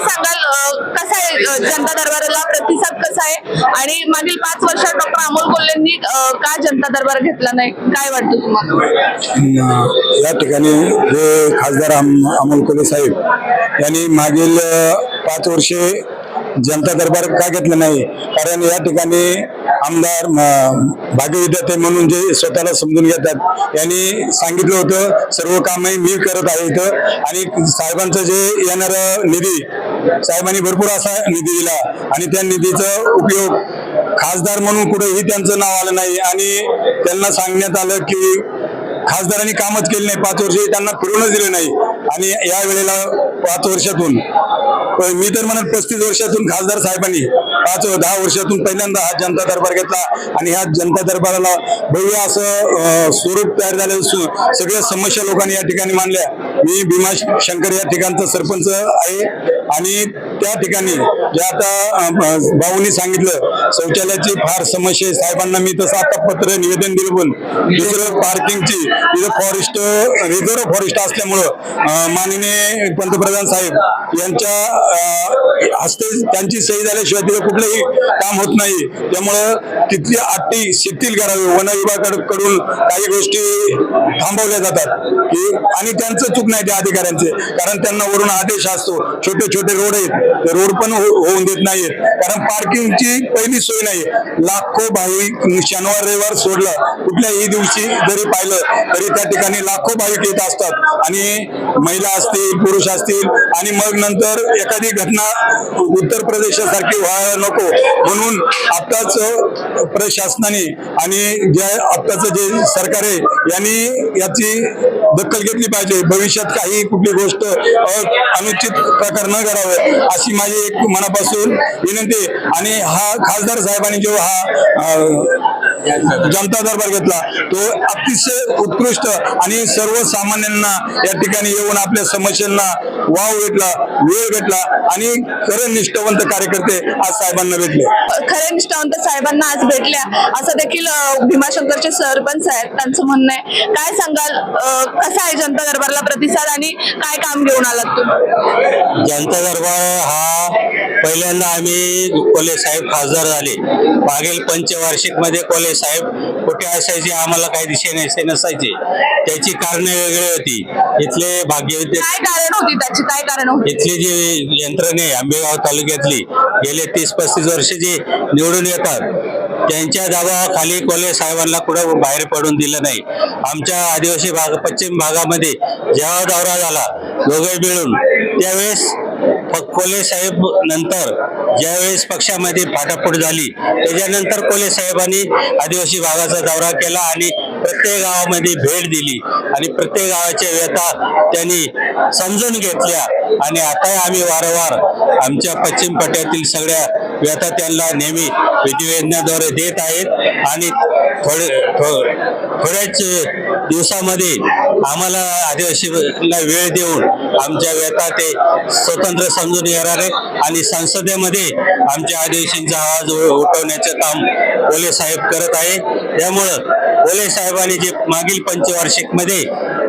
काय सांगाल कसा आहे जनता दरबाराला प्रतिसाद कसा आहे? आणि मागील पाच वर्षात डॉक्टर अमोल कोल्हेंनी का जनता दरबार घेतला नाही? काय वाटतं तुम्हाला? या ठिकाणी जे खासदार अमोल कोल्हे साहेब यांनी मागील पाच वर्षे जनता दरबार का घेतला नाही? कारण या ठिकाणी आमदार भाग्यविद्यार्थी भाग्यविद्याते म्हणून जे स्वतःला समजून घेतात यांनी सांगितलं होतं सर्व कामही मी करत आहे इथं. आणि साहेबांचं जे येणारं निधी साहेबांनी भरपूर असा निधी दिला आणि त्या निधीचा उपयोग खासदार म्हणून कुठेही त्यांचं नाव आलं नाही. आणि त्यांना सांगण्यात आलं की खासदारांनी कामच केले नाही. पाच वर्ष त्यांना फिरूनच दिले नाही. आणि या वेळेला पाच वर्षातून मी तर म्हणत पस्तीस वर्षातून खासदार साहेबांनी पाच दहा वर्षातून पहिल्यांदा हा जनता दरबार घेतला आणि ह्या जनता दरबाराला भव्य असं स्वरूप तयार झालं असून सगळ्या समस्या लोकांनी या ठिकाणी मांडल्या. मी भीमा शंकर या ठिकाणचा सरपंच आहे आणि त्या ठिकाणी जे आता भाऊंनी भाऊनी सांगितलं शौचालयाची फार समस्या आहे. साहेबांना मी तसं आता पत्र निवेदन दिलं पण दुसरं पार्किंगची इथं फॉरेस्ट रिझर्व्ह फॉरेस्ट असल्यामुळं माननीय पंतप्रधान साहेब यांच्या हस्ते त्यांची सही झाल्याशिवाय तिथं कुठलंही काम होत नाही. त्यामुळं तिथली आटी शिथिल करावी. वन विभागाकडून काही गोष्टी थांबवल्या जातात. की आणि त्यांचं चूक नाही त्या अधिकाऱ्यांचे. कारण त्यांना वरून आदेश असतो. छोटे छोटे रोड आहेत. ते रोड पण हो-, होऊन देत नाहीत कारण पार्किंगची पहिली सोय नाही. लाखो भाविक शनिवार रविवार सोडलं. कुठल्याही दिवशी जरी पाहिलं तरी त्या ठिकाणी लाखो भाविक येत असतात. आणि महिला असतील पुरुष असतील आणि मग नंतर एखादी घटना उत्तर प्रदेशासारखी व्हायला नको. म्हणून आत्ताच प्रशासनाने आणि जे आत्ताचं जे सरकार आहे यांनी याची दखल घेतली पाहिजे. भविष्यात काही कुठली गोष्ट अनुचित प्रकार न करावे अशी माझी एक मनापासून विनंती आणि हा खासदार साहेबांनी जो हा जनता दरबार घेतला. तो अतिशय उत्कृष्ट आणि सर्वसामान्यांना या ठिकाणी येऊन आपल्या समस्यांना वाव भेटला वेळ भेटला आणि खरं निष्ठावंत कार्यकर्ते आज साहेबांना भेटले. खरे निष्ठावंत साहेबांना आज भेटल्या. असं देखील भीमाशंकरचे सरपंच आहेत त्यांचं म्हणणं आहे. काय सांगाल? कसा आहे जनता दरबारला प्रतिसाद आणि काय काम घेऊन आलात तुम्ही? जनता दरबार हा पहिल्यांदा आम्ही कोले साहेब खासदार झाले. मागील पंचवार्षिकमध्ये कोले साहेब. कुठे असायचे आम्हाला काही दिशे नसे नसायचे. त्याची कारणे वेगळी होती. इथले काय कारण होती त्याची? काय कारण होती? इथली जी यंत्रणे आहे, आंबेगाव तालुक्यातली गेले तीस पस्तीस वर्ष जे निवडून येतात त्यांच्या दबावाखाली कोले साहेबांना कुठं बाहेर पडून दिलं नाही. आमच्या आदिवासी भाग पश्चिम भागामध्ये जेव्हा दौरा झाला दोघे मिळून त्यावेळेस कोले साहेब नंतर ज्यावेळेस पक्षामध्ये फाटाफूट झाली त्याच्यानंतर कोले साहेबांनी आदिवासी भागाचा दौरा केला आणि प्रत्येक गावामध्ये भेट दिली. आणि प्रत्येक गावाच्या व्यथा त्यांनी समजून घेतल्या. आणि आता आम्ही वारंवार आमच्या पश्चिम पट्ट्यातील सगळ्या व्यथा त्यांना नेहमी विधिवेदनाद्वारे देत आहेत. आणि थोडे थो- थोड्याच दिवसामध्ये आम्हाला आदिवासीला वेळ देऊन आमच्या व्यथा ते स्वतंत्र समजून येणार आहे. आणि संसदेमध्ये आमच्या आदिवासींचा आवाज उठवण्याचं काम ओले साहेब करत आहे. त्यामुळं ओले साहेबांनी जे मागील पंचवार्षिकमध्ये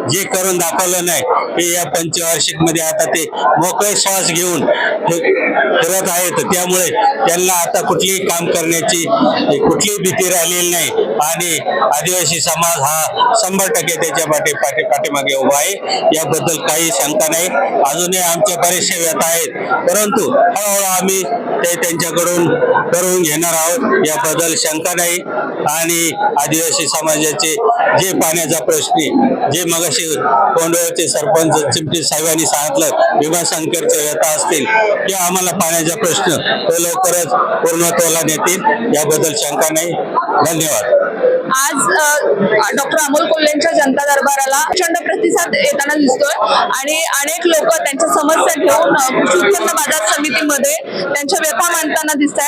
जे करून दाखवलं नाही ते या पंचवार्षिकमध्ये आता ते मोकळे श्वास घेऊन ते करत आहेत. त्यामुळे त्यांना आता कुठलीही काम करण्याची कुठलीही भीती राहिलेली नाही. आणि आदिवासी समाज हा शंभर टक्के त्याच्या पाठी पाठी पाठीमागे उभा आहे. याबद्दल काही शंका नाही. अजूनही आमच्या बरेचसे व्यथा आहेत. परंतु हळूहळू आम्ही ते त्यांच्याकडून करून घेणार आहोत. याबद्दल शंका नाही. आणि आदिवासी समाजाचे जे पाण्याचा प्रश्न जे मगाशी कोंडवळचे सरपंच चिमटी साहेबांनी सांगितलं भीमाशंकरच्या व्यथा असतील किंवा आम्हाला पाण्याचा प्रश्न तो लवकरच पूर्णत्वाला नेतील याबद्दल शंका नाही. धन्यवाद. आज डॉक्टर अमोल कोल्हेंच्या जनता दरबाराला प्रचंड प्रतिसाद येताना दिसतोय आणि अनेक लोक त्यांच्या समस्या घेऊन कृषी उत्पन्न बाजार समितीमध्ये त्यांच्या व्यथा मांडताना दिसत